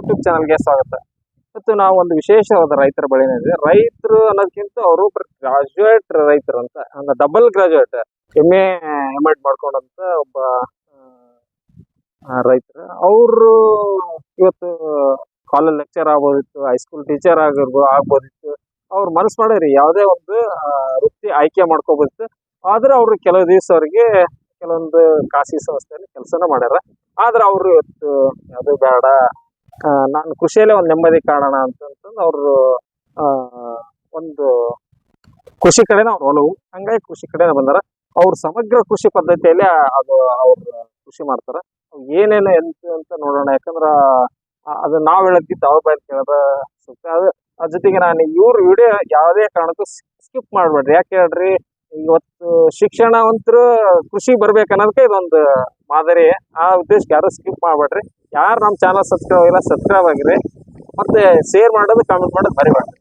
YouTube ಚಾನಲ್ಗೆ ಸ್ವಾಗತ. ಇವತ್ತು ನಾವು ಒಂದು ವಿಶೇಷವಾದ ರೈತರ ಬಳಿನೇ ಇದೆ ರೈತರು ಅನ್ನೋದಕ್ಕಿಂತ ಅವರು ಗ್ರಾಜುಯೇಟ್ ರೈತರು ಅಂತ, ಅಂದ್ರೆ double graduate M A M Ed ಮಾಡ್ಕೊಂಡಂತ ಒಬ್ಬ ರೈತರು. ಅವರು ಇವತ್ತು ಕಾಲೇಜ್ ಲೆಕ್ಚರ್ ಆಗ್ಬೋದಿತ್ತು ಹೈಸ್ಕೂಲ್ ಟೀಚರ್ ಆಗಿರ್ಬೋದು ಆಗ್ಬೋದಿತ್ತು. ಅವ್ರು ಮನಸ್ಸು ಮಾಡಿರಿ ಯಾವುದೇ ಒಂದು ವೃತ್ತಿ ಆಯ್ಕೆ ಮಾಡ್ಕೋಬೋದಿತ್ತು. ಆದ್ರೆ ಅವರು ಕೆಲವು ದಿವಸ ಅವ್ರಿಗೆ ಕೆಲವೊಂದು ಖಾಸಗಿ ಸಂಸ್ಥೆಯಲ್ಲಿ ಕೆಲಸನ ಮಾಡ್ಯಾರ. ಆದ್ರೆ ಅವರು ಇವತ್ತು ಅದು ಬೇಡ ನಾನು ಕೃಷಿಯಲ್ಲೇ ಒಂದು ನೆಮ್ಮದಿ ಕಾಣೋಣ ಅಂತಂತಂದು ಅವರು ಒಂದು ಕೃಷಿ ಕಡೆನೇ ಅವ್ರು ಒಲವು. ಹಂಗಾಗಿ ಕೃಷಿ ಕಡೆನೇ ಬಂದಾರ. ಅವ್ರ ಸಮಗ್ರ ಕೃಷಿ ಪದ್ಧತಿಯಲ್ಲಿ ಅದು ಅವ್ರು ಕೃಷಿ ಮಾಡ್ತಾರ. ಏನೇನು ಎಂತ ಅಂತ ನೋಡೋಣ. ಯಾಕಂದ್ರ ಅದು ನಾವ್ ಹೇಳಕ್ಕಿಂತ ಅವ್ರ ಬಾಯ್ ಅದು ಅದ್ರ ಜೊತೆಗೆ ನಾನು ಇವ್ರ ವಿಡಿಯೋ ಯಾವುದೇ ಕಾರಣಕ್ಕೂ ಸ್ಕಿಪ್ ಮಾಡ್ಬೇಡ್ರಿ. ಯಾಕೆ ಹೇಳ್ರಿ? ಇವತ್ತು ಶಿಕ್ಷಣವಂತರು ಕೃಷಿ ಬರ್ಬೇಕು ಅನ್ನೋದಕ್ಕೆ ಇದೊಂದು ಮಾದರಿ. ಆ ಉದ್ದೇಶಕ್ಕೆ ಯಾರು ಸ್ಕಿಪ್ ಮಾಡ್ಬೇಡ್ರಿ. ಯಾರು ನಮ್ಮ ಚಾನಲ್ ಸಬ್ಸ್ಕ್ರೈಬ್ ಆಗಿಲ್ಲ ಸಬ್ಸ್ಕ್ರೈಬ್ ಆಗಿರಿ. ಮತ್ತೆ ಶೇರ್ ಮಾಡೋದು ಕಾಮೆಂಟ್ ಮಾಡೋದು ಬರಿಬೇಡ್ರಿ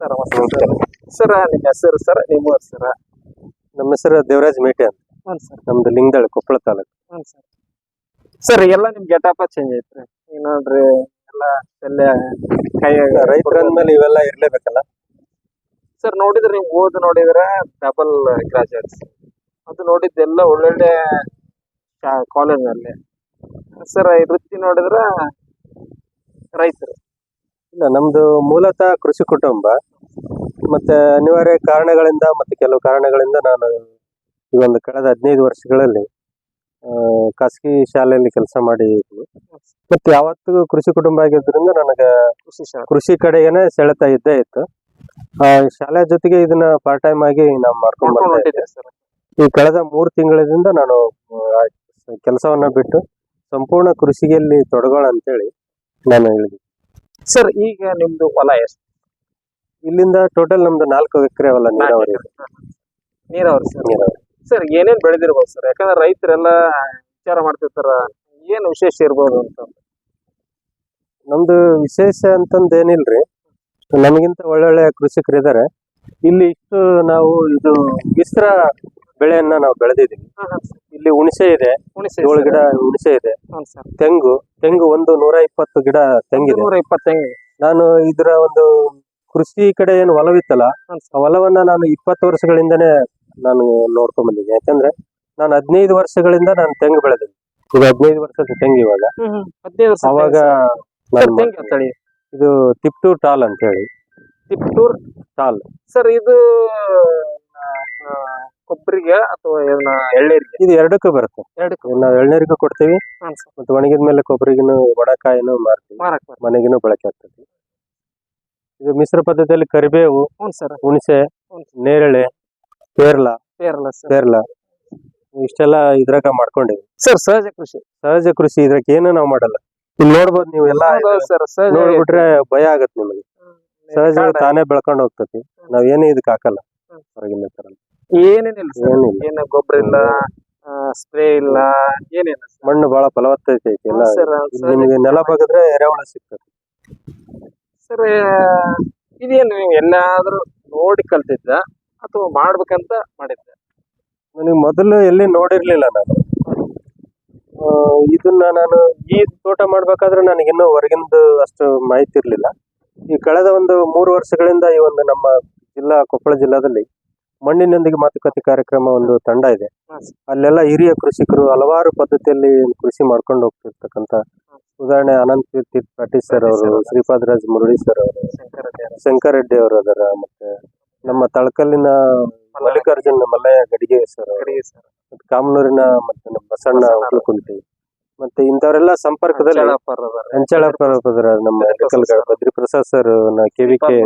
ಸರ್ ನಮಸ್ಕಾರ. ಸರ್ ನಿಮ್ಮ ಹೆಸರು ಸರ್? ನಿಮ್ಮ ಸರ್? ನಮ್ಮ ಹೆಸರು ದೇವರಾಜ್ ಮೇಟೆ ಅಂತ. ಹ್ಞೂ ಸರ್. ನಮ್ದು ಲಿಂಗದಳ ಕೊಪ್ಪಳ ತಾಲೂಕು. ಹ್ಞೂ ಸರ್. ಸರ್ ಎಲ್ಲ ನಿಮ್ ಗೆಟಪ ಚೇಂಜ್ ಐತ್ರಿ. ಈಗ ನೋಡ್ರಿ ಎಲ್ಲ ಎಲ್ಲ ಕೈ ರೈತರ ಅಂದ್ಮೇಲೆ ಇವೆಲ್ಲ ಇರ್ಲೇಬೇಕಲ್ಲ? ಸರ್ ನೋಡಿದ್ರೆ ನೀವು ಓದ್ ನೋಡಿದ್ರೆ ಡಬಲ್ ಗ್ರಾಜುಯೇಟ್ಸ್ ಅದು ನೋಡಿದ್ದೆಲ್ಲ ಒಳ್ಳೊಳ್ಳೆ ಕಾಲೇಜ್ನಲ್ಲಿ ಸರ್ ಈ ವೃತ್ತಿ ನೋಡಿದ್ರೆ ರೈತರು. ಇಲ್ಲ ನಮ್ದು ಮೂಲತಃ ಕೃಷಿ ಕುಟುಂಬ. ಮತ್ತೆ ಅನಿವಾರ್ಯ ಕಾರಣಗಳಿಂದ ಮತ್ತೆ ಕೆಲವು ಕಾರಣಗಳಿಂದ ನಾನು ಈ ಒಂದು ಕಳೆದ ಹದಿನೈದು ವರ್ಷಗಳಲ್ಲಿ ಖಾಸಗಿ ಶಾಲೆಯಲ್ಲಿ ಕೆಲಸ ಮಾಡಿ ಮತ್ತೆ ಯಾವತ್ತಿಗೂ ಕೃಷಿ ಕುಟುಂಬ ಆಗಿದ್ದರಿಂದ ನನಗೆ ಕೃಷಿ ಕಡೆಗೇನೆ ಸೆಳೆತ ಇದ್ದೇ ಇತ್ತು. ಶಾಲೆ ಜೊತೆಗೆ ಇದನ್ನ ಪಾರ್ಟ್ ಟೈಮ್ ಆಗಿ ನಾವು ಮಾಡ್ಕೊಂಡು ಬರ್ತಾ ಇದ್ದೆ. ಈ ಕಳೆದ ಮೂರು ತಿಂಗಳಿಂದ ನಾನು ಕೆಲಸವನ್ನ ಬಿಟ್ಟು ಸಂಪೂರ್ಣ ಕೃಷಿಯಲ್ಲಿ ತೊಡಗೋಣ ಅಂತೇಳಿ ನಾನು ಹೇಳಿದೆ. ಸರ್ ಈಗ ನಿಮ್ದು ಹೊಲ ಎಷ್ಟು? ಇಲ್ಲಿಂದ ಟೋಟಲ್ ನಮ್ದು ನಾಲ್ಕು ಎಕರೆ ಹೊಲ ನೀರಾವರಿ ಇದೆ. ನೀರಾವರಿ ಸರ್? ನೀರಾವರಿ. ಸರ್ ಏನೇನ್ ಬೆಳೆದಿರ್ಬೋದು ಸರ್? ಯಾಕಂದ್ರೆ ರೈತರೆಲ್ಲ ವಿಚಾರ ಮಾಡ್ತಿರ್ತಾರ ಏನ್ ವಿಶೇಷ ಇರ್ಬೋದು ಅಂತ? ನಮ್ದು ವಿಶೇಷ ಅಂತಂದ್ ಏನಿಲ್ರಿ ನಮಗಿಂತ ಒಳ್ಳೊಳ್ಳೆ ಕೃಷಿಕರು ಇದಾರೆ. ಇಲ್ಲಿ ಇಷ್ಟು ನಾವು ಇದು ಮಿಶ್ರ ಬೆಳೆಯನ್ನ ನಾವು ಬೆಳೆದಿದ್ದೀವಿ. ಇಲ್ಲಿ ಹುಣಸೆ ಇದೆ. ಏಳು ಗಿಡ ಹುಣಸೆ ಇದೆ. ತೆಂಗು ತೆಂಗು ಒಂದು ನೂರ ಇಪ್ಪತ್ತು ಗಿಡ ತೆಂಗಿದೆ. ನೂರ ನಾನು ಇದರ ಒಂದು ಕೃಷಿ ಕಡೆ ಏನು ಒಲವಿತ್ತಲ್ಲ ಹ್ಮ್ ಆ ಒಲವನ್ನ ನಾನು ಇಪ್ಪತ್ತು ವರ್ಷಗಳಿಂದನೇ ನಾನು ನೋಡ್ಕೊಂಡ್ ಬಂದಿದ್ದೆ. ಯಾಕಂದ್ರೆ ನಾನು ಹದಿನೈದು ವರ್ಷಗಳಿಂದ ನಾನು ತೆಂಗು ಬೆಳೆದಿದ್ದೀನಿ. ಇದು ಹದಿನೈದು ವರ್ಷದ ತೆಂಗು ಇವಾಗ ಅವಾಗ ಇದು ತಿಪ್ಟೂರ್ ಟಾಲ್ ಅಂತ ಹೇಳಿ ತಿಪ್ಟೂರ್ ಟಾಲ್. ಸರ್ ಇದು ಕೊಬ್ಬರಿಗೆ ಅಥವಾ ಎಳ್ನೀರಿಗೆ? ಇದು ಎರಡಕ್ಕೂ ಬರುತ್ತೆ. ಎರಡಕ್ಕೂ. ನಾವು ಎಳ್ನೀರಿಗೂ ಕೊಡ್ತೀವಿ. ಮತ್ತೆ ಒಣಗಿದ ಮೇಲೆ ಕೊಬ್ಬರಿಗೂ ಒಣಕಾಯಿನೂ ಮಾರ್ತೀವಿ ಮನೆಗಿನೂ ಬಳಕೆ ಆಗ್ತದೆ. ಇದು ಮಿಶ್ರ ಪದ್ಧತಿಯಲ್ಲಿ ಕರಿಬೇವು ಸರ್. ಹುಣಸೆ ನೇರಳೆ ಪೇರ್ಲ. ಪೇರ್ಲ ಪೇರ್ಲ. ಇಷ್ಟೆಲ್ಲ ಇದ್ರಾಗ ಮಾಡ್ಕೊಂಡಿವಿ. ಸರ್ ಸಹಜ ಕೃಷಿ. ಸಹಜ ಕೃಷಿ ಇದ್ರಾಗ ಏನು ನಾವು ಮಾಡಲ್ಲ. ಇಲ್ಲಿ ನೋಡ್ಬೋದು ನೀವು ಎಲ್ಲಾ ಸರ್ ಸಹಜ ನೋಡ್ಬಿಟ್ರೆ ಭಯ ಆಗತ್ತೆ ನಿಮಗೆ. ಸಹಜ ತಾನೇ ಬೆಳ್ಕೊಂಡು ಹೋಗ್ತತಿ. ನಾವ್ ಏನೇ ಇದಕ್ ಹಾಕಲ್ಲ. ಹೊರಗಿನ ತರ ಏನೇನಿಲ್ಲ ಸರ್ ಏನಿಲ್ಲ. ಏನು ಗೊಬ್ಬರ ಇಲ್ಲ ಸ್ಪ್ರೇ ಇಲ್ಲ ಏನಿಲ್ಲ ಸರ್. ಮಣ್ಣು ಬಹಳ ಫಲವತ್ತತೆ ಐತಿ ಎಲ್ಲ. ಸರ್ ಇಲ್ಲಿ ನಿಮಗೆ ನೆಲ ಬಗದ್ರೆ ಎರೆಹುಳ ಸಿಗ್ತದೆ. ಸರ್ ಇದೇನು ನೀವು ಎಲ್ಲಾದ್ರೂ ನೋಡಿ ಕಲ್ತಿದ್ದ ಅಥವಾ ಮಾಡ್ಬೇಕಂತ ಮಾಡಿದ್ದ ನನಗೆ ಮೊದಲು ಎಲ್ಲಿ ನೋಡಿರ್ಲಿಲ್ಲ ನಾನು. ಇದನ್ನ ನಾನು ಈ ತೋಟ ಮಾಡ್ಬೇಕಾದ್ರೆ ನನಗೆ ಇನ್ನೂ ಹೊರಗಿಂದ ಅಷ್ಟು ಮಾಹಿತಿ ಇರಲಿಲ್ಲ. ಈ ಕಳೆದ ಒಂದು ಮೂರು ವರ್ಷಗಳಿಂದ ಈ ಒಂದು ನಮ್ಮ ಜಿಲ್ಲಾ ಕೊಪ್ಪಳ ಜಿಲ್ಲಾದಲ್ಲಿ ಮಣ್ಣಿನೊಂದಿಗೆ ಮಾತುಕತೆ ಕಾರ್ಯಕ್ರಮ ಒಂದು ತಂಡ ಇದೆ. ಅಲ್ಲೆಲ್ಲ ಹಿರಿಯ ಕೃಷಿಕರು ಹಲವಾರು ಪದ್ಧತಿಯಲ್ಲಿ ಕೃಷಿ ಮಾಡ್ಕೊಂಡು ಹೋಗ್ತಿರ್ತಕ್ಕಂಥ ಉದಾಹರಣೆ ಅನಂತ್ ಕೀರ್ತಿ ಪಾಟೀಲ್ ಸರ್ ಅವರು ಶ್ರೀಪಾದ್ ರಾಜ್ ಮುರಳಿ ಸರ್ ಅವರು ಶಂಕರ್ ರೆಡ್ಡಿ ಅವರು. ಅದರ ಮತ್ತೆ ನಮ್ಮ ತಳಕಲ್ಲಿನ ಮಲ್ಲಿಕಾರ್ಜುನ್ ಮಲ್ಲಯ್ಯ ಗಡಿಗೆ ಸರ್ ಅವರು. ಸರ್. ಮತ್ತೆ ಕಾಮನೂರಿನ ಮತ್ತೆ ನಮ್ಮ ಬಸಣ್ಣ. ಉಳ್ಕುಂಟಿ ಮತ್ತೆ ಇಂಥವರೆಲ್ಲ ಸಂಪರ್ಕದಲ್ಲಿ. ಹೆಂಚಳಪ್ಪರ ನಮ್ಮ Badri Prasad sir. K V K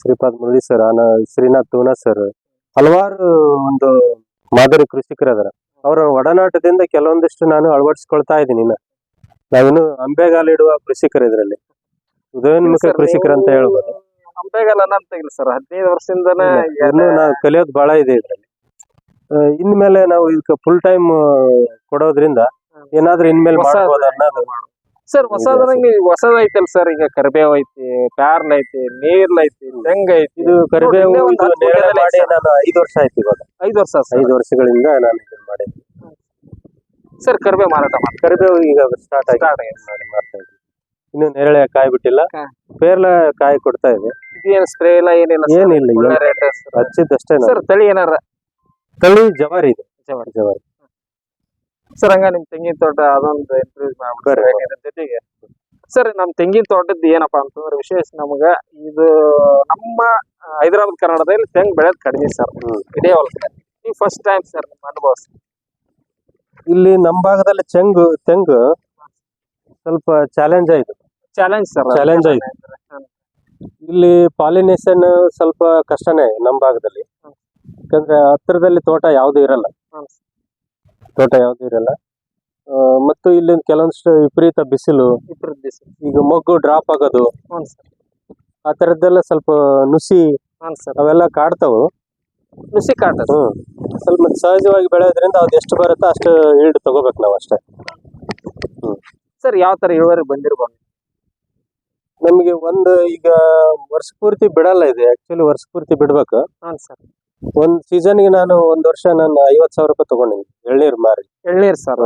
Shripad Murali sir ಆನ ಶ್ರೀನಾಥ್ ತೂನಾ ಸರ್. ಹಲವಾರು ಒಂದು ಮಾದರಿ ಕೃಷಿಕರದಾರ. ಅವರ ಒಡನಾಟದಿಂದ ಕೆಲವೊಂದಿಷ್ಟು ನಾನು ಅಳವಡಿಸ್ಕೊಳ್ತಾ ಇದ್ದೀನಿ ನಾವೇನು ನಾವಿನ್ನು ಅಂಬೆಗಾಲಿಡುವ ಕೃಷಿಕರ ಇದರಲ್ಲಿ ಉದಯೋನ್ಮುಖ ಕೃಷಿಕರ ಕೃಷಿಕರು ಅಂತ ನೀವು ಹೇಳ್ಬೋದು. ಅಂಬೆಗಾಲ್ ಅಂತ ಇಲ್ಲ ಸರ್. ಹದಿನೈದು ವರ್ಷದಿಂದನೇ ಇನ್ನು ನಾವು ಕಲಿಯೋದು ಬಹಳ ಇದೆ ಇದರಲ್ಲಿ. ಇನ್ಮೇಲೆ ನಾವು ಇದಕ್ಕೆ ಫುಲ್ ಟೈಮ್ ಕೊಡೋದ್ರಿಂದ ಏನಾದ್ರೂ ಇನ್ಮೇಲೆ ಹೊಸ- ಮಾಡ್ಬೋದು ಅನ್ನೋದು. ಸರ್ ಹೊಸದ್ರಂಗ ಹೊಸದೈತಲ್ ಸರ್ ಈಗ ಕರಿಬೇವ್ ಐತಿ ಪ್ಯಾರ್ಲ್ ಐತಿ ನೀರ್ಲ್ ಐತಿ ತೆಂಗ್ ಐತಿ. ಇದು ಕರಿಬೇವು ಇಲ್ಲೇ ಒಂದು ಇದು ಹತ್ತು ನೇರಳೆ ಮಾಡಿ ನಾನು ಐದು ವರ್ಷ ಆಯ್ತು ಇವಾಗ. ಐದು ವರ್ಷ ಸರ್. ಐದು ವರ್ಷಗಳಿಂದ ನಾನು ಇದನ್ನ ಮಾಡಿ ಸರ್ ಕರಿಬೇವ್ ಮಾರಾಟ ಮಾಡಿ ಕರಿಬೇವು ಈಗ ಸ್ಟಾರ್ಟ್ Start ಆಗಿದೆ. ಮಾಡಿ ಮಾಡ್ತಾ ಇದ್ದೀನಿ. ಇನ್ನು ನೇರಳೆ ಕಾಯಿ ಬಿಟ್ಟಿಲ್ಲ. ಹಾ. ಪೇರ್ಲ ಕಾಯಿ ಕೊಡ್ತಾ ಇದೆ ಇದೇನ್ ಸ್ಪ್ರೇ ಇಲ್ಲ ಏನಿಲ್ಲ sir? ಏನಿಲ್ಲ, ಒಳ್ಳೆ ಏನ್- rate sir. ಹಚ್ಚಿದ್ದಷ್ಟೇ ನಾನು. ಸರ್ ತಳಿ ಏನಾರ ತಳಿ ಜವಾರಿ ಇದೆ ಜವಾರಿ. ಜವಾರಿ ಸರ್ ಹಂಗ ನಿಮ್ ತೆಂಗಿನ ತೋಟ ಅದೊಂದು ಇಂಟ್ರೊಡ್ಯೂಸ್ ಬರ್ರಿ. ಮಾಡ್ಬಿಡ್ರಿ ಜೊತೆಗೆ ಸರ್ ನಮ್ ತೆಂಗಿನ ತೋಟದ್ದು ಏನಪ್ಪಾ ಅಂತಂದ್ರೆ ವಿಶೇಷ ನಮಗ ಇದು ನಮ್ಮ ಹೈದರಾಬಾದ್ ಕರ್ನಾಟಕದಲ್ಲಿ ತೆಂಗ್ ಬೆಳೆದ್ ಕಡಿಮೆ ಸರ್ ಹ್ಮ್. ಇಡೇ ಹೊಲಕ್ಕೆ ಈ ಫಸ್ಟ್ ಟೈಮ್ ಸರ್ ನಿಮ್ ಅನುಭವ sir. ಇಲ್ಲಿ ನಮ್ ಭಾಗದಲ್ಲಿ ಚೆಂಗು ತೆಂಗು ಸ್ವಲ್ಪ ಚಾಲೆಂಜ್ ಆಯ್ತು ಚಾಲೆಂಜ್ ಸರ್ ಚಾಲೆಂಜ್ ಐತೆ. ಇಲ್ಲಿ ಪಾಲಿನೇಷನ್ ಸ್ವಲ್ಪ ಕಷ್ಟನೇ ನಮ್ಮ ಭಾಗದಲ್ಲಿ. ಯಾಕಂದರೆ ಹತ್ರದಲ್ಲಿ ತೋಟ ಯಾವ್ದು ಇರಲ್ಲ. ತೋಟ ಯಾವ್ದು ಇರಲ್ಲ. ಆ, ಮತ್ತು ಇಲ್ಲಿ ಕೆಲವೊಂದಿಷ್ಟು ವಿಪರೀತ ಬಿಸಿಲು. ವಿಪರೀತ ದಿವಸ ಈಗ ಮೊಗ್ಗು ಡ್ರಾಪ್ ಆಗೋದು. ಹ್ಞೂ ಆ ತರದ್ದೆಲ್ಲ ಸ್ವಲ್ಪ ನುಸಿ ಹ್ಞೂ ಸರ್. ಅವೆಲ್ಲ ಕಾಡ್ತಾವು. ನುಸಿ ಕಾಟ ಹ್ಮ್. ಸ್ವಲ್ಪ ಸಹಜವಾಗಿ ಬೆಳೆಯೋದ್ರಿಂದ ಅದು ಎಷ್ಟು ಬರುತ್ತೋ ಅಷ್ಟು ಈಲ್ಡ್ ತಗೋಬೇಕು ನಾವು ಅಷ್ಟೇ ಸರ್ ಯಾವ ತರ ಇಳುವರಿ ಬಂದಿರ್ಬೋದು? ನಮಗೆ ಒಂದು ಈಗ ವರ್ಷ ಪೂರ್ತಿ ಬಿಡಲ್ಲ ಇದೆ. ಆಕ್ಚುಲಿ ವರ್ಷ ಪೂರ್ತಿ ಬಿಡ್ಬೇಕು. ಹ್ಞೂ ಸರ್ ಒಂದ್ ಸೀಸನ್ಗೆ ನಾನು ಒಂದ್ ವರ್ಷ ನಾನು ಐವತ್ ಸಾವಿರ ರೂಪಾಯಿ ತಗೊಂಡಿನಿ. ಎಳ್ನೀರ್ ಮಾರಿ. ಎಳ್ನೀರ್ ಸರ್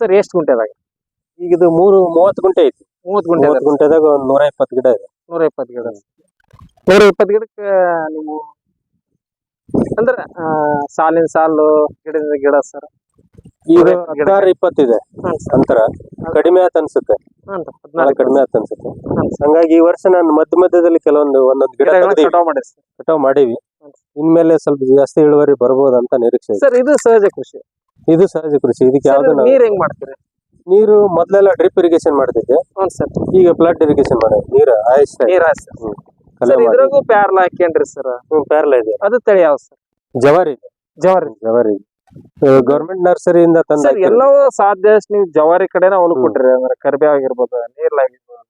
ಸರ್ ಎಷ್ಟು ಗುಂಟೆದಾಗ ಈಗ ಇದು ಮೂರು ಮೂವತ್ತು ಗುಂಟೆ ಐತಿ. ಮೂವತ್ತು ಗುಂಟೆ ಮೂವತ್ತು ಗುಂಟೆದಾಗ ಒಂದ್ ನೂರ ಇಪ್ಪತ್ತು ಗಿಡ ಇದೆ. ನೂರ ಇಪ್ಪತ್ತು ಗಿಡ. ನೂರ ಇಪ್ಪತ್ತು ಗಿಡಕ್ಕೆ ನೀವು ಅಂದ್ರೆ ಸಾಲಿನ ಸಾಲು ಗಿಡದಿಂದ ಗಿಡ ಸರ್ ಈಗ. ಹದಿನಾರು ಇಪ್ಪತ್ತಿದೆ. ಅಂತರ ಕಡಿಮೆ ಆತ ಅನ್ಸುತ್ತೆ ಬಹಳ ಕಡಿಮೆ ಆತ ಅನ್ಸುತ್ತೆ ಹಂಗಾಗಿ ಈ ವರ್ಷ ನಾನು ಮಧ್ಯ ಮಧ್ಯದಲ್ಲಿ ಕೆಲವೊಂದು ಒಂದೊಂದು ಗಿಡ ಕಟಾವ್ ಮಾಡಿ ಕಟಾವ್ ಮಾಡೀವಿ. ಇನ್ಮೇಲೆ ಸ್ವಲ್ಪ ಜಾಸ್ತಿ ಇಳುವರಿ ಬರ್ಬೋದಂತ ಅಂತ ನಿರೀಕ್ಷೆ ಸರ್ ಇದು ಸಹಜ ಕೃಷಿ. ಇದು ಸಹಜ ಕೃಷಿ. ಇದಕ್ಕೆ ಯಾವ್ದು ನಾವು ನೀರ್ ಹೆಂಗ್ ಮಾಡ್ತೀರಿ? ನೀರು ಮೊದ್ಲೆಲ್ಲ ಡ್ರಿಪ್ ಇರಿಗೇಷನ್ ಮಾಡ್ತಿದ್ದೆ. ಈಗ ಫ್ಲಡ್ ಇರಿಗೇಷನ್ ಮಾಡಿ ನೀರು ಆಯ್ತು ನೀರ್ ಇದ್ರಾಗೂ ಪ್ಯಾರ್ಲ ಹಾಕೇನ್ರಿ ಸರ್. ಪ್ಯಾರ್ಲ ಇದೆ. ಅದು ತಳಿ ಯಾವ ಸರ್? ಜವಾರಿ ಜವಾರಿ. ಜವಾರಿ ಗೌರ್ಮೆಂಟ್ ನರ್ಸರಿಯಿಂದ ತಂದ ಸರ್ ಎಲ್ಲವೂ ಸಾಧ್ಯ ನೀವು ಜವಾರಿ ಕಡೆನ ಅವನು ಕೊಟ್ರಿ ಅಂದ್ರೆ ಕರ್ಬೆ ಆಗಿರ್ಬೋದು ನೀರ್ಲಾಗಿರ್ಬೋದು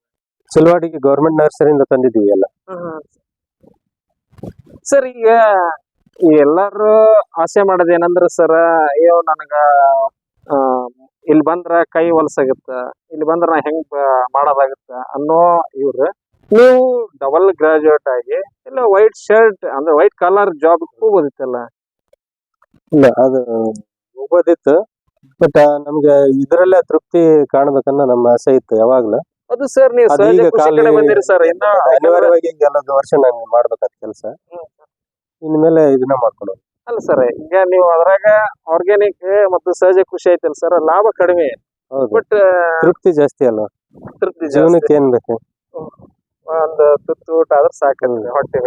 ಸಿಲ್ವಾಡಿಗೆ ಗೌರ್ಮೆಂಟ್ ನರ್ಸರಿಯಿಂದ ತಂದಿದ್ದೀವಿ ಎಲ್ಲ. ಸರ್ ಈಗ ಎಲ್ಲಾರು ಆಸೆ ಮಾಡೋದ್ ಏನಂದ್ರ ಸರ್ ಅಯ್ಯೋ ನನಗ ಇಲ್ಲಿ ಬಂದ್ರ ಕೈ ಹೊಲಸಾಗತ್ತ ಇಲ್ಲಿ ಬಂದ್ರ ನಾ ಹೆಂಗ್ ಮಾಡೋದಾಗತ್ತ ಅನ್ನೋ ಇವ್ರ ನೀವು ಡಬಲ್ ಗ್ರಾಜುಯೇಟ್ ಆಗಿ ಇಲ್ಲ ವೈಟ್ ಶರ್ಟ್ ಅಂದ್ರೆ ವೈಟ್ ಕಲರ್ ಜಾಬ್ ಹೋಗೋದಿತ್ತಲ್ಲ ಇಲ್ಲ ಅದು ಹೋಗೋದಿತ್ತು ಬಟ್ ನಮ್ಗೆ ಇದರಲ್ಲೇ ತೃಪ್ತಿ ಕಾಣಬೇಕನ್ನ ನಮ್ಮ ಆಸೆ ಇತ್ತು ಯಾವಾಗ್ಲೂ. ಅದು ಸರ್ ನೀವು ಅದು ಸಹಜ ಈಗ ಖಾಲಿ ಕಡೆ ಬಂದಿರಿ ಸರ್ ಇನ್ನ ಅನಿವಾರ್ಯವಾಗಿ ಕೆಲವೊಂದು ವರ್ಷ ನಾನು ಮಾಡ್ಬೇಕಾದ ಕೆಲಸ. ಇನ್ಮೇಲೆ ಇದನ್ನ ಮಾಡ್ಕೊಳೋದು ಅಲ್ಲ ಸರ್ ಈಗ ನೀವು ಅದ್ರಾಗ ಆರ್ಗ್ಯಾನಿಕ್ ಮತ್ತು ಸಹಜ ಖುಷಿ ಐತಲ್ಲ ಸರ್ ಲಾಭ ಕಡಿಮೆ. ಹೌದು. ಬಟ್ ತೃಪ್ತಿ ಜಾಸ್ತಿ ಅಲ್ಲ ತೃಪ್ತಿ ಜಾಸ್ತಿ. ಜೀವನಕ್ಕೆ ಏನ್ ಬೇಕು? ಒಂದು ತುತ್ತು ಊಟ ಆದ್ರೆ ಸಾಕಲ್ಲ ಹೊಟ್ಟೆ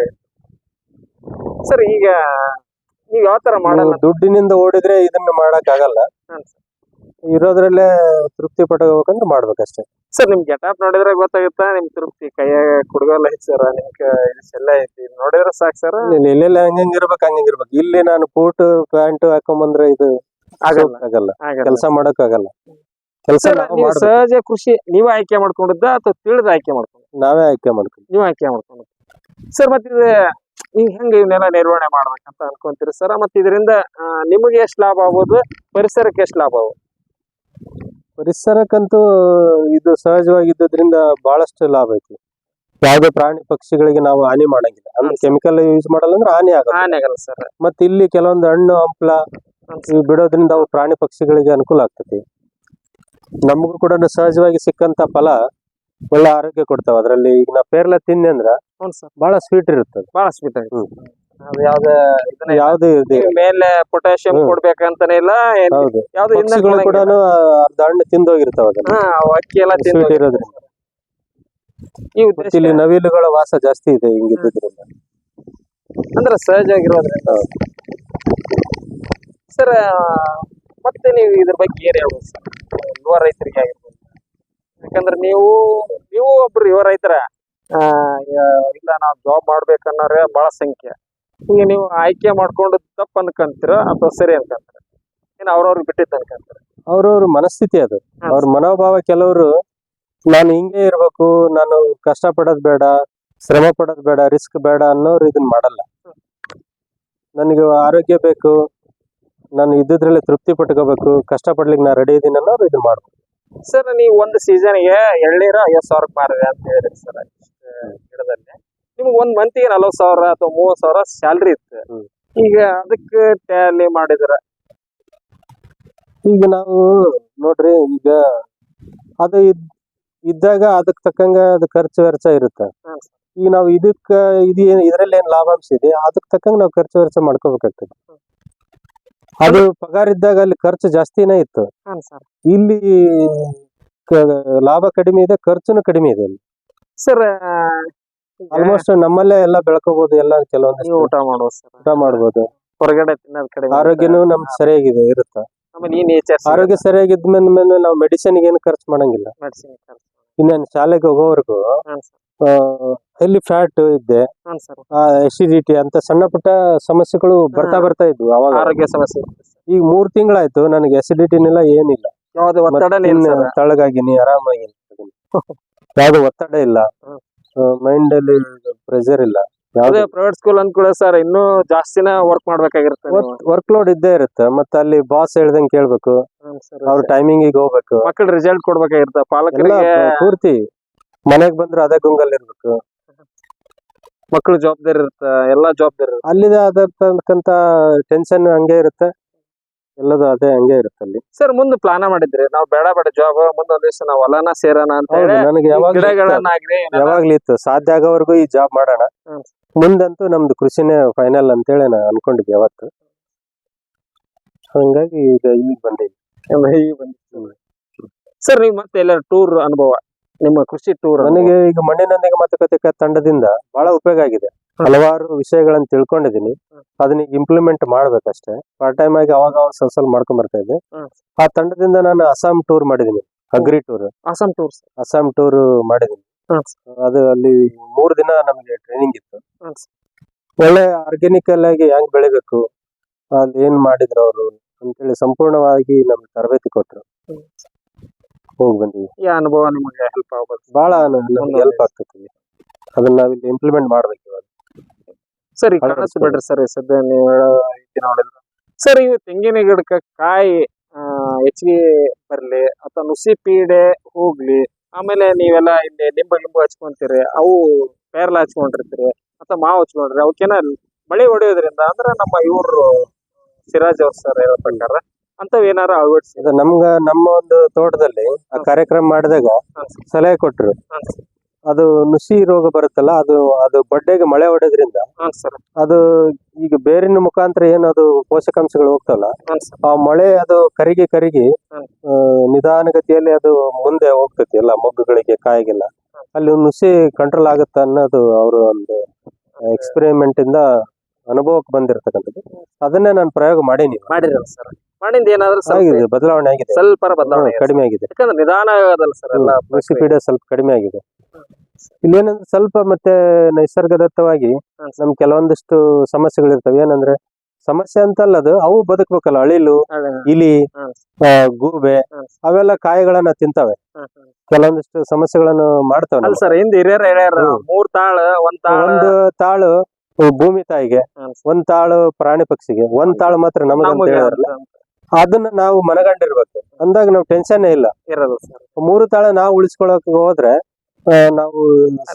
ಸರ್ ಈಗ ನೀವ್ ಯಾವ ತರ ಮಾಡಲ್ಲ. ದುಡ್ಡಿನಿಂದ ಓಡಿದ್ರೆ ಇದನ್ನ ಮಾಡಕ್ ಆಗಲ್ಲ ಹ್ಮ್ ಇರೋದ್ರಲ್ಲೇ ತೃಪ್ತಿ ಪಟ್ಕೋಬೇಕಂದ್ರೆ ಮಾಡ್ಬೇಕಷ್ಟೇ. ಸರ್ ನಿಮ್ ಗೆಟಪ್ ನೋಡಿದ್ರೆ ಗೊತ್ತಾಗುತ್ತಾ? ನಿಮ್ ತೃಪ್ತಿ ಕೈಯಾಗ ಕುಡ್ಗಲ್ಲ ಐತಿ ಸರ್ ನಿಮ್ ಎಲ್ಲ ಐತಿ. ನೋಡಿದ್ರೆ ಸಾಕ್ ಸರ್. ನೀನ್ ಎಲ್ಲೆಲ್ಲ ಹಂಗಂಗ್ ಇರ್ಬೇಕು ಹಂಗಂಗ್ ಇರ್ಬೇಕು. ಇಲ್ಲಿ ನಾನು ಕೋಟ್ ಪ್ಯಾಂಟ್ ಹಾಕೊಂಬಂದ್ರೆ ಇದು ಆಗಲ್ಲ. ಸೂಕ್ತ ಆಗಲ್ಲ. ಆಗಲ್ಲ. ಕೆಲಸ ಮಾಡಕ್ ಆಗಲ್ಲ ಕೆಲಸ ಸರ್ ನಾವು ನೀವು ಮಾಡ್ಬೇಕು. ಸಹಜ ಕೃಷಿ ನೀವ್ ಆಯ್ಕೆ ಮಾಡ್ಕೊಂಡಿದ್ದ ಅಥವಾ ತಿಳಿದ ಆಯ್ಕೆ ಮಾಡ್ಕೊಂಡ್ ನಾವೇ ಆಯ್ಕೆ ಮಾಡ್ಕೊಂಡ್ ನೀವ್ ಆಯ್ಕೆ ಮಾಡ್ಕೊಂಡು ಸರ್ ಮತ್ತೆ ಇದು ಈಗ ಹೆಂಗೆ ಇವನ್ನೆಲ್ಲ ನಿರ್ವಹಣೆ ಮಾಡ್ಬೇಕಂತ ಅನ್ಕೊಂತೀರಿ ಸರ್. ಮತ್ತೆ ಇದರಿಂದ ನಿಮಗೆ ಎಷ್ಟು ಲಾಭ ಆಗ್ಬೋದು? ಪರಿಸರಕ್ಕೆ ಎಷ್ಟು ಲಾಭ ಆಗ್ಬೋದು? ಪರಿಸರಕ್ಕಂತೂ ಇದು ಸಹಜವಾಗಿದ್ದರಿಂದ ಬಹಳಷ್ಟು ಲಾಭ ಐತಿ. ಯಾವುದೇ ಪ್ರಾಣಿ ಪಕ್ಷಿಗಳಿಗೆ ನಾವು ಹಾನಿ ಮಾಡಂಗಿಲ್ಲ. ಅಂದ್ರೆ ಕೆಮಿಕಲ್ ಯೂಸ್ ಮಾಡಲ್ಲ ಅಂದ್ರೆ ಹಾನಿ ಆಗಲ್ಲ. ಹಾನಿ ಆಗಲ್ಲ ಸರ್. ಮತ್ತೆ ಇಲ್ಲಿ ಕೆಲವೊಂದು ಹಣ್ಣು ಹಂಪ್ಲ ಇವು ಬಿಡೋದ್ರಿಂದ ಅವು ಪ್ರಾಣಿ ಪಕ್ಷಿಗಳಿಗೆ ಅನುಕೂಲ ಆಗ್ತೈತಿ. ನಮಗೂ ಕೂಡ ಸಹಜವಾಗಿ ಸಿಕ್ಕಂತ ಫಲ ಒಳ್ಳೆ ಆರೋಗ್ಯ ಕೊಡ್ತಾವ. ಅದ್ರಲ್ಲಿ ಈಗ ನಾ ಪೇರ್ಲ ತಿಂದೆ ಅಂದ್ರ ಹ್ಞೂ ಸರ್. ಬಹಳ ಸ್ವೀಟ್ ಇರುತ್ತದೆ ಬಹಳ ಸ್ವೀಟ್ ಹ್ಮ್. ಅದು ಯಾವ್ದೇ ಇದನ್ನ ಯಾವ್ದು ಇದೆ ಮೇಲೆ ಪೊಟ್ಯಾಶಿಯಂ ಹ್ಮ್. ಕೊಡ್ಬೇಕಂತಾನೆ ಇಲ್ಲ. ಏನ್- ಹೌದು. ಯಾವ್ದು ಇಂದ ಪಕ್ಷಿಗಳು ಕೂಡ ಅರ್ಧ ಹಣ್ಣು ತಿಂದೋಗಿರ್ತಾವ ಅದನ್ನ. ಹಾ ಅವು ಅಕ್ಕಿ ಎಲ್ಲ ತಿಂದು ಸ್ವೀಟ್ ಇರೋದ್ರಿಂದ. ಈ ಮತ್ತೆ ಉದ್ದೇಶ ಇಲ್ಲಿ ನವಿಲುಗಳ ವಾಸ ಜಾಸ್ತಿ ಇದೆ ಹಿಂಗಿದ್ದರಿಂದ ಅಂದ್ರೆ ಸಹಜವಾಗಿರೋದ್ರಿಂದ. ಸರ್ ಮತ್ತೆ ನೀವು ಇದ್ರ ಬಗ್ಗೆ ಏನ್ ಹೇಳ್ಬೋದು ಸರ್? ಯುವ ರೈತರಿಗೆ ಆಗಿರ್ಬೋದು. ಯಾಕಂದ್ರೆ ನೀವು ನೀವು ಒಬ್ರು ಯುವ ರೈತರ. ಇಲ್ಲ ನಾವು ಜಾಬ್ ಮಾಡ್ಬೇಕನ್ನೋರೆ ಬಹಳ ಸಂಖ್ಯೆ. ಈಗ ನೀವು ಆಯ್ಕೆ ಮಾಡ್ಕೊಂಡು ತಪ್ಪು ಅನ್ಕಂತೀರ ಅಥವಾ ಸರಿ ಅನ್ಕಂತೀರ? ಏನ್ ಅವ್ರವ್ರಿಗೆ ಬಿಟ್ಟಿದ್ದು ಅನ್ಕಂತೀರ? ಅವ್ರವ್ರ ಮನಸ್ಥಿತಿ ಅದು. ಅವ್ರ ಮನೋಭಾವ ಕೆಲವರು ನಾನು ಹಿಂಗೆ ಇರ್ಬೇಕು ನಾನು ಕಷ್ಟ ಪಡೋದ್ ಬೇಡ ಶ್ರಮ ಪಡೋದ್ ಬೇಡ ರಿಸ್ಕ್ ಬೇಡ ಅನ್ನೋರು ಇದನ್ನ ಮಾಡಲ್ಲ. ನನಗೆ ಆರೋಗ್ಯ ಬೇಕು ನಾನು ಇದ್ದಿದ್ರಲ್ಲಿ ತೃಪ್ತಿ ಪಟ್ಕೋಬೇಕು ಕಷ್ಟ ಪಡ್ಲಿಕ್ಕೆ ನಾ ರೆಡಿ ಇದ್ದೀನಿ ಅನ್ನೋರು ಇದನ್ನ ಮಾಡ್ಬೇಕು. ಸರ್ ನೀವು ಒಂದು ಸೀಸನ್ಗೆ ಎಳ್ನೀರ ಐವತ್ತು ಸಾವಿರಕ್ಕೆ ಮಾರಿದೆ ಅಂತ ಹೇಳಿದ್ರಿ ಸರ್ ಗಿಡದಲ್ಲಿ. ನಿಮ್ಗೆ ಒಂದು ಮಂತಿಗೆ ನಲವತ್ತು ಸಾವಿರ ಅಥವಾ ಮೂವತ್ತು ಸಾವಿರ ಸ್ಯಾಲ್ರಿ ಇತ್ತು. ಈಗ ಅದಕ್ಕೆ ಟ್ಯಾಲಿ ಮಾಡಿದ್ರ? ಈಗ ನಾವು ನೋಡ್ರಿ ಈಗ ಅದು ಇದ್ ಇದ್ದಾಗ ಅದಕ್ಕೆ ತಕ್ಕಂಗ ಅದು ಖರ್ಚು ವೆಚ್ಚ ಇರುತ್ತೆ. ಈಗ ನಾವು ಇದಕ್ಕೆ ಇದು ಇದ್ರಲ್ಲಿ ಏನ್ ಲಾಭಾಂಶ ಇದೆ ಅದಕ್ಕೆ ತಕ್ಕಂಗ ನಾವು ಖರ್ಚು ವೆಚ್ಚ ಮಾಡ್ಕೋಬೇಕಾಗ್ತದೆ. ಅದು ಪಗಾರ ಇದ್ದಾಗ ಅಲ್ಲಿ ಖರ್ಚು ಜಾಸ್ತಿನೇ ಇತ್ತು. ಸರ್. ಇಲ್ಲಿ ಕ- ಲಾಭ ಕಡಿಮೆ ಇದೆ ಖರ್ಚುನು ಕಡಿಮೆ ಇದೆ ಇಲ್ಲಿ ಸರ್ ಆಲ್ಮೋಸ್ಟ್ ನಮ್ಮಲ್ಲೇ ಎಲ್ಲ ಬೆಳ್ಕೋಬಹುದು ಎಲ್ಲ ಕೆಲವೊಂದು ಊಟ ಮಾಡುವ ಸರ್. ಊಟ ಮಾಡ್ಬೋದು. ಹೊರಗಡೆ ತಿನ್ನೋದ್ ಕಡಿಮೆ ಆರೋಗ್ಯನೂ ನಮ್ ಸರಿಯಾಗಿದೆ ಇರುತ್ತೆ. ಆಮೇಲೆ ಈ ನೇಚರ್ ಆರೋಗ್ಯ ಸರಿಯಾಗಿದ್ಮೇಲೆ ಮೇಲೆ ನಾವು ಮೆಡಿಸಿನ್ ಏನು ಖರ್ಚು ಮಾಡಂಗಿಲ್ಲ. ಮೆಡಿಸಿನ್ ಇನ್ನೇನು ಶಾಲೆಗೆ ಹೋಗೋವರೆಗೂ ಎಲ್ಲಿ ಸರ್. ಹೆಲ್ಲಿ ಫ್ಯಾಟ್ ಇದ್ದೆ. ಸರ್. ಎಸಿಡಿಟಿ ಅಂತ ಸಣ್ಣ ಪುಟ್ಟ ಸಮಸ್ಯೆಗಳು ಬರ್ತಾ ಬರ್ತಾ ಇದ್ವು ಅವಾಗ. ಆರೋಗ್ಯ ಸಮಸ್ಯೆ sir. ಈಗ ಮೂರ್ ತಿಂಗಳಾಯ್ತು ನನಗೆ ಎಸಿಡಿಟಿನೆಲ್ಲ ಏನಿಲ್ಲ. ಯಾವ್ದು ಒತ್ತಡನೇ ಇಲ್ಲ ಮತ್ತಿನ್ನು ಸರ್. ತಳಗಾಗಿನಿ ಆರಾಮಾಗಿ ಯಾವ್ದು ಒತ್ತಡ ಇಲ್ಲ. ಹ್ಮ್. ಮೈಂಡ್ ಅಲ್ಲಿ ಪ್ರೆಷರ್ ಇಲ್ಲ. ಪ್ರೈವೇಟ್ ಸ್ಕೂಲ್ ಅಂದ್ಕೂಡ ಸರ್ ಇನ್ನೂ ಜಾಸ್ತಿನ ವರ್ಕ್ ಮಾಡ್ಬೇಕಾಗಿರುತ್ತೆ. ವರ್ಕ್ ಲೋಡ್ ಇದ್ದೇ ಇರುತ್ತೆ. ಮತ್ತೆ ಅಲ್ಲಿ ಬಾಸ್ ಹೇಳ್ದಂಗ್ ಕೇಳ್ಬೇಕು. ಅವ್ರ ಟೈಮಿಂಗ್ ಹೋಗ್ಬೇಕು. ಮಕ್ಕಳ ರಿಸಲ್ಟ್ ಕೊಡ್ಬೇಕಾಗಿರುತ್ತೆ. ಪಾಲಕರಿಗೆ ಪೂರ್ತಿ. ಮನೆಗ್ ಬಂದ್ರೆ ಅದೇ ಗುಂಗಲ್ ಇರ್ಬೇಕು. ಮಕ್ಕಳು ಜವಾಬ್ದಾರಿ ಇರುತ್ತೆ. ಎಲ್ಲಾ ಜವಾಬ್ದಾರಿ ಇರುತ್ತೆ. ಅಲ್ಲಿದೆ ಅದಕ್ಕಂತ ಟೆನ್ಷನ್ ಹಂಗೆ ಇರುತ್ತೆ. ಎಲ್ಲದು ಅದೇ ಹಂಗೆ ಇರುತ್ತೆ ಅಲ್ಲಿ. ಸರ್ ಮುಂದೆ ಪ್ಲಾನ ಮಾಡಿದ್ರಿ. ನಾವು ಬೇಡ ಬೇಡ ಜಾಬ್ ಮುಂದೊಂದ್ ದಿವಸ ನಾವು ಹೊಲನ ಸೇರೋಣ ಅಂತ ಹೇಳಿ ನನಗೆ ಯಾವಾಗ ಗಿಡಗಳನ್ನಾಗ್ಲಿ ಏನೆಲ್ಲ- ಇತ್ತು. ಸಾಧ್ಯ ಆಗೋವರೆಗೂ ಈ ಜಾಬ್ ಮಾಡೋಣ. ಮುಂದಂತೂ ನಮ್ದು ಕೃಷಿನೇ ಫೈನಲ್ ಅಂತೇಳಿ ನಾ ಅನ್ಕೊಂಡಿದ್ದೆ ಯಾವತ್ತು. ಹಂಗಾಗಿ ಈಗ ಈಗ. ಬಂದಿದ್ದೆ ಈಗ ಬಂದಿತ್ತು. ಸರ್ ನೀವು ಮತ್ತೆ ಎಲ್ಲ ಟೂರ್ ಅನುಭವ ನಿಮ್ಮ ಕೃಷಿ ಟೂರ್ ನನಗೆ ಈಗ ಮಣ್ಣಿನೊಂದಿಗೆ ಮಾತುಕತೆ ತಂಡದಿಂದ ಬಹಳ ಉಪಯೋಗ ಆಗಿದೆ. ಹಲವಾರು ವಿಷಯಗಳನ್ನ ತಿಳ್ಕೊಂಡಿದ್ದೀನಿ. ಅದನ್ನ ಈಗ ಇಂಪ್ಲಿಮೆಂಟ್ ಮಾಡ್ಬೇಕಷ್ಟೇ. ಪಾರ್ಟ್ ಟೈಮ್ ಆಗಿ ಅವಾಗ ಅವಾಗ ಸ್ವಲ್ಪ ಮಾಡ್ಕೊಂಡ್ ಬರ್ತಾ ಇದ್ದೆ. ಆ ತಂಡದಿಂದ ನಾನು ಅಸ್ಸಾಂ ಟೂರ್ ಮಾಡಿದೀನಿ agri tour Assam tours Assam tour ಮಾಡಿದ್ದೀನಿ. ಹ್ಮ್. ಅದು ಅಲ್ಲಿ ಮೂರು ದಿನ ನಮಗೆ ಟ್ರೈನಿಂಗ್ ಇತ್ತು ಹ್ಮ್. ಒಳ್ಳೆ ಆರ್ಗ್ಯಾನಿಕಲ್ ಆಗಿ ಹೆಂಗ್ ಬೆಳಿಬೇಕು ಅಲ್ಲಿ ಏನ್ ಮಾಡಿದ್ರು ಅವರು ಅಂತೇಳಿ ಸಂಪೂರ್ಣವಾಗಿ ನಮ್ಗೆ ತರಬೇತಿ ಕೊಟ್ರು ಹ್ಮ್. ಹೋಗಿ ಬಂದಿವಿ ಈ ಅನುಭವ ನಿಮಗೆ ಹೆಲ್ಪ್ ಆಗ್ಬೋದು ಬಹಳ ನಮ್ಗೆ ಹೆಲ್ಪ್ ಆಗ್ತೈತಿ ಅದನ್ನ ನಾವಿಲ್ಲಿ ಇಂಪ್ಲಿಮೆಂಟ್ ಮಾಡ್ಬೇಕು ಇವಾಗ ಸರಿ ಅಳವಡಿಸ್ಕೊಳ್ಳಿ. ಕಾಣಿಸ್ ಬಿಡ್ರಿ ಸರ್ ಸದ್ಯ ನೀವು ಹೇಳೋ ರೀತಿ ನೋಡಿದ್ರೆ ಸರ್ ಇವು ತೆಂಗಿನ ಗಿಡಕ್ಕೆ ಕಾಯಿ ಆ, ಹೆಚ್ಚಿಗೆ ಬರ್ಲಿ ಅಥವಾ ನುಸಿ ಪೀಡೆ ಹೋಗ್ಲಿ ಆಮೇಲೆ ನೀವೆಲ್ಲ ಇಲ್ಲಿ ನಿಂಬೆ ಲಿಂಬು ಹಚ್ಕೊಂತೀರಿ ಅವು ಪೇರ್ಲ ಹಚ್ಕೊಂಡಿರ್ತೀರಿ ಅಥವಾ ಮಾವು ಹಚ್ಕೊಂಡ್ರಿ ಅವಕ್ಕೇನ ಮಳೆ ಹೊಡೆಯೋದ್ರಿಂದ ಅಂದ್ರೆ ನಮ್ಮ ಇವ್ರು ಸಿರಾಜ್ ಅವ್ರ ಸರ್ ಹೇಳೋ ಪ್ರಕಾರ ಅಂತವ್ ಏನಾರ ಅಳವಡಿಸಿ. ನಮ್ಗ ನಮ್ಮ ಒಂದು ತೋಟದಲ್ಲಿ ಆ ಕಾರ್ಯಕ್ರಮ ಮಾಡಿದಾಗ. ಸಲಹೆ ಕೊಟ್ರು. ಅದು ನುಸಿ ರೋಗ ಬರುತ್ತಲ್ಲ ಅದು ಅದು ಬಡ್ಡೆಗೆ ಮಳೆ ಹೊಡೆದ್ರಿಂದ ಅದು ಈಗ ಬೇರಿನ ಮುಖಾಂತರ ಅದು ಪೋಷಕಾಂಶಗಳು ಹೋಗ್ತಲ್ಲ ಆ ಮಳೆ ಅದು ಕರಿಗೆ ಕರಿಗೆ. ನಿಧಾನಗತಿಯಲ್ಲಿ ಅದು ಮುಂದೆ ಹೋಗ್ತೈತಿ ಎಲ್ಲ ಮೊಗ್ಗುಗಳಿಗೆ ಕಾಯಿಗೆಲ್ಲ. ಅಲ್ಲಿ ನುಸಿ ಕಂಟ್ರೋಲ್ ಆಗುತ್ತ ಅನ್ನೋದು ಅವರು ಒಂದು ಎಕ್ಸ್ಪೆರಿಮೆಂಟ್ ಇಂದ ಅನುಭವಕ್ಕೆ ಬಂದಿರತಕ್ಕಂಥದ್ದು. ಅದನ್ನೇ ನಾನು ಪ್ರಯೋಗ ಮಾಡೀನಿ. ಮಾಡಿರಲ್ಲ ಸರ್. ಮಾಡಿಂದ ಏನಾದ್ರೂ ಆಗಿದೆ ಬದಲಾವಣೆ ಆಗಿದೆ. ಸ್ವಲ್ಪ ಬದಲಾವಣೆ ಕಡಿಮೆ ಆಗಿದೆ. ಯಾಕಂದ್ರೆ ನಿಧಾನ ಆಗೋದಲ್ಲ ಸರ್ ಎಲ್ಲ ಕೃಷಿ ಪೀಡೆ ಸ್ವಲ್ಪ ಕಡಿಮೆ ಆಗಿದೆ. ಇಲ್ಲಿ ಏನಂದ್ರೆ ಸ್ವಲ್ಪ ಮತ್ತೆ ನೈಸರ್ಗದತ್ತವಾಗಿ ಹ್ಮ್. ನಮ್ ಕೆಲವೊಂದಿಷ್ಟು ಸಮಸ್ಯೆಗಳಿರ್ತವೆ. ಏನಂದ್ರೆ ಸಮಸ್ಯೆ ಅಂತಲ್ಲ ಅದು ಅವು ಬದುಕ್ಬೇಕಲ್ಲ. ಅಳಿಲು ಇಲಿ ಹ್ಮ್. ಆ, ಗೂಬೆ ಹ್ಮ್. ಅವೆಲ್ಲ ಕಾಯಿಗಳನ್ನ ತಿಂತವೆ. ಕೆಲವೊಂದಿಷ್ಟು ಸಮಸ್ಯೆಗಳನ್ನು ಮಾಡ್ತಾವೆ ಅಲ್ಲ ನಮ್ಗೆ. ಸರ್ ಹಿಂದ್ ಹಿರಿಯರ್ ಹೇಳ್ಯಾರ ಹ್ಮ್. ಮೂರ್ ತಾಳ ಒಂದ್ ತಾಳ. ಒಂದು ತಾಳು ಭೂಮಿ ತಾಯಿಗೆ? ಒಂದ್ ತಾಳು ಪ್ರಾಣಿ ಪಕ್ಷಿಗೆ ಒಂದ್ ತಾಳು ಮಾತ್ರ ನಮಗಂತ ಹೇಳಿದ್ರಲ್ಲ? ಅದನ್ನ ನಾವು ಮನಗಂಡಿರ್ಬೇಕು. ಅಂದಾಗ ನಾವು ಟೆನ್ಷನ್ ಇಲ್ಲ. ಮೂರು ತಾಳ ನಾವು ಉಳಿಸ್ಕೊಳಕ್ ಹೋದ್ರೆ ನಾವು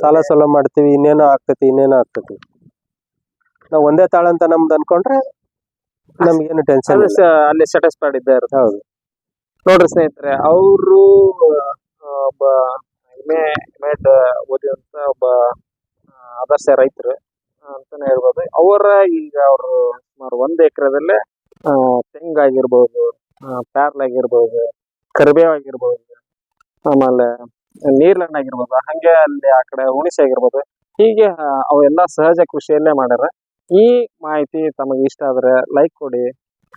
ಸಾಲ ಸಾಲ ಮಾಡ್ತೀವಿ ಇನ್ನೇನೋ ಆಗ್ತೈತಿ ಇನ್ನೇನೋ ಆಗ್ತೈತಿ. ನಾವು ಒಂದೇ ತಾಳ ಅಂತ ನಮ್ದು ಅನ್ಕೊಂಡ್ರೆ ನಮ್ಗೇನು ಟೆನ್ಷನ್ ಅಲ್ಲಿ ಸ್ಯಾಟಿಸ್ಫೈಡ್ ಇದ್ದೇ ಇರುತ್ತೆ ಹೌದು. ನೋಡ್ರಿ ಸ್ನೇಹಿತರೆ ಅವರು ಒಬ್ಬ ಎಂ ಓದಿದಂತ ಒಬ್ಬ ಆದರ್ಶ ರೈತರು. ಅಂತಾನೆ ಹೇಳ್ಬೋದು. ಅವರ ಈಗ ಅವರು ಸುಮಾರು ಒಂದ್ ಎಕರೆದಲ್ಲೇ ತೆಂಗಾಗಿರ್ಬೋದು ಪ್ಯಾರ್ಲಾಗಿರ್ಬೋದು ಕರಿಬೇವು ಆಗಿರ್ಬೋದು ಆಮೇಲೆ ನೀರ್ಲಣ್ಣ ಆಗಿರ್ಬೋದು ಹಂಗೆ ಅಲ್ಲಿ ಆ ಕಡೆ ಹುಣಿಸೆ ಆಗಿರ್ಬೋದು ಹೀಗೆ ಅವೆಲ್ಲ ಸಹಜ ಕೃಷಿಯಲ್ಲೇ ಮಾಡ್ಯಾರ. ಈ ಮಾಹಿತಿ ತಮಗೆ ಇಷ್ಟ ಆದ್ರೆ ಲೈಕ್ ಕೊಡಿ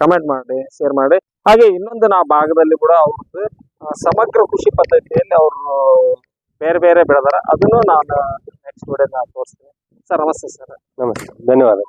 ಕಮೆಂಟ್ ಮಾಡಿ ಶೇರ್ ಮಾಡಿ. ಹಾಗೆ ಇನ್ನೊಂದು ನಾ ಭಾಗದಲ್ಲಿ ಕೂಡ ಅವ್ರದ್ದು ಸಮಗ್ರ ಕೃಷಿ ಪದ್ಧತಿಯಲ್ಲಿ ಅವರು ಬೇರೆ ಬೇರೆ ಬೆಳೆದಾರ. ಅದನ್ನು ನಾನು ನೆಕ್ಸ್ಟ್ ವಿಡಿಯೋ ತೋರಿಸ್ತೀನಿ. ಸರ್ ನಮಸ್ತೆ ಸರ್. ನಮಸ್ತೆ. ಧನ್ಯವಾದ